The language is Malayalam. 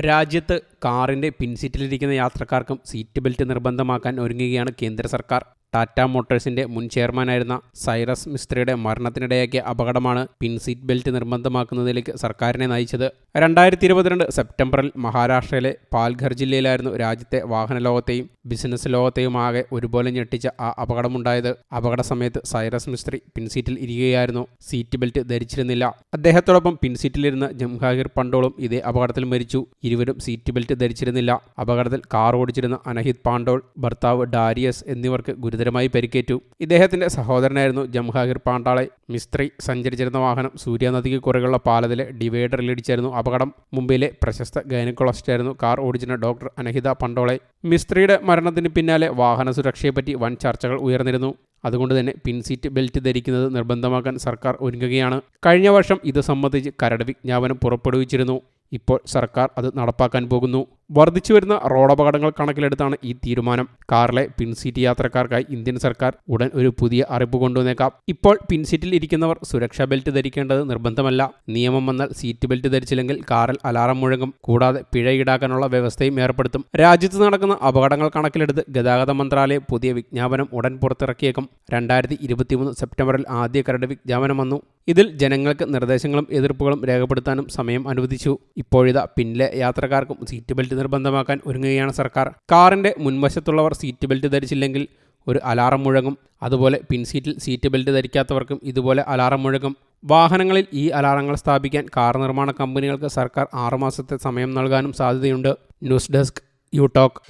രാജ്യത്ത് കാറിന്റെ പിൻസീറ്റിലിരിക്കുന്ന യാത്രക്കാർക്കും സീറ്റ് ബെൽറ്റ് നിർബന്ധമാക്കാൻ ഒരുങ്ങുകയാണ് കേന്ദ്ര സർക്കാർ. ടാറ്റ മോട്ടോഴ്സിന്റെ മുൻ ചെയർമാനായിരുന്ന സൈറസ് മിസ്ത്രിയുടെ മരണത്തിനിടയാക്കിയ അപകടമാണ് പിൻസീറ്റ് ബെൽറ്റ് നിർബന്ധമാക്കുന്നതിലേക്ക് സർക്കാരിനെ നയിച്ചത്. രണ്ടായിരത്തി ഇരുപത്തിരണ്ട് സെപ്റ്റംബറിൽ മഹാരാഷ്ട്രയിലെ പാൽഘർ ജില്ലയിലായിരുന്നു രാജ്യത്തെ വാഹന ലോകത്തെയും ബിസിനസ് ലോകത്തെയും ആകെ ഒരുപോലെ ഞെട്ടിച്ച ആ അപകടമുണ്ടായത്. അപകട സമയത്ത് സൈറസ് മിസ്ത്രി പിൻസീറ്റിൽ ഇരിക്കുകയായിരുന്നു സീറ്റ് ബെൽറ്റ് ധരിച്ചിരുന്നില്ല. അദ്ദേഹത്തോടൊപ്പം പിൻസീറ്റിലിരുന്ന ജംഹാഹിർ പണ്ടോളും ഇതേ അപകടത്തിൽ മരിച്ചു. ഇരുവരും സീറ്റ് ബെൽറ്റ് ധരിച്ചിരുന്നില്ല. അപകടത്തിൽ കാർ ഓടിച്ചിരുന്ന അനഹിത് പാണ്ഡോൾ ഭർത്താവ് ഡാരിയസ് എന്നിവർക്ക് ഗുരുതരമായി പരിക്കേറ്റു. ഇദ്ദേഹത്തിന്റെ സഹോദരനായിരുന്നു ജംഹാഗിർ പാണ്ടാളെ മിസ്ത്രി സഞ്ചരിച്ചിരുന്ന വാഹനം സൂര്യനദിക്ക് കുറുകെയുള്ള പാലത്തിലെ ഡിവൈഡറിലിടിച്ചായിരുന്നു അപകടം. മുംബൈയിലെ പ്രശസ്ത ഗൈനക്കോളജിസ്റ്റായിരുന്നു കാർ ഓടിച്ചിരുന്ന ഡോക്ടർ അനഹിത പണ്ടോളെ മിസ്ത്രിയുടെ മരണത്തിന് പിന്നാലെ വാഹന സുരക്ഷയെപ്പറ്റി വൻ ചർച്ചകൾ ഉയർന്നിരുന്നു. അതുകൊണ്ട് തന്നെ പിൻസീറ്റ് ബെൽറ്റ് ധരിക്കുന്നത് നിർബന്ധമാക്കാൻ സർക്കാർ ഒരുങ്ങുകയാണ്. കഴിഞ്ഞ വർഷം ഇത് സംബന്ധിച്ച് കരട് വിജ്ഞാപനം പുറപ്പെടുവിച്ചിരുന്നു. ഇപ്പോൾ സർക്കാർ അത് നടപ്പാക്കാൻ പോകുന്നു. വർദ്ധിച്ചു വരുന്ന റോഡപകടങ്ങൾ കണക്കിലെടുത്താണ് ഈ തീരുമാനം. കാറിലെ പിൻസീറ്റ് യാത്രക്കാർക്കായി ഇന്ത്യൻ സർക്കാർ ഉടൻ ഒരു പുതിയ അറിവ് കൊണ്ടുവന്നേക്കാം. ഇപ്പോൾ പിൻസീറ്റിൽ ഇരിക്കുന്നവർ സുരക്ഷാ ബെൽറ്റ് ധരിക്കേണ്ടത് നിർബന്ധമല്ല. നിയമം വന്നാൽ സീറ്റ് ബെൽറ്റ് ധരിച്ചില്ലെങ്കിൽ കാറിൽ അലാറം മുഴങ്ങും. കൂടാതെ പിഴ ഈടാക്കാനുള്ള വ്യവസ്ഥയും ഏർപ്പെടുത്തും. രാജ്യത്ത് നടക്കുന്ന അപകടങ്ങൾ കണക്കിലെടുത്ത് ഗതാഗത മന്ത്രാലയം പുതിയ വിജ്ഞാപനം ഉടൻ പുറത്തിറക്കിയേക്കും. രണ്ടായിരത്തി സെപ്റ്റംബറിൽ ആദ്യ കരട് വിജ്ഞാപനം വന്നു. ഇതിൽ ജനങ്ങൾക്ക് നിർദ്ദേശങ്ങളും എതിർപ്പുകളും രേഖപ്പെടുത്താനും സമയം അനുവദിച്ചു. ഇപ്പോഴിതാ പിന്നിലെ യാത്രക്കാർക്കും സീറ്റ് ബെൽറ്റ് നിർബന്ധമാക്കാൻ ഒരുങ്ങുകയാണ് സർക്കാർ. കാറിന്റെ മുൻവശത്തുള്ളവർ സീറ്റ് ബെൽറ്റ് ധരിച്ചില്ലെങ്കിൽ ഒരു അലാറം മുഴങ്ങും. അതുപോലെ പിൻസീറ്റിൽ സീറ്റ് ബെൽറ്റ് ധരിക്കാത്തവർക്കും ഇതുപോലെ അലാറം മുഴങ്ങും. വാഹനങ്ങളിൽ ഈ അലാറങ്ങൾ സ്ഥാപിക്കാൻ കാർ നിർമ്മാണ കമ്പനികൾക്ക് സർക്കാർ ആറുമാസത്തെ സമയം നൽകാനും സാധ്യതയുണ്ട്. News desk you talk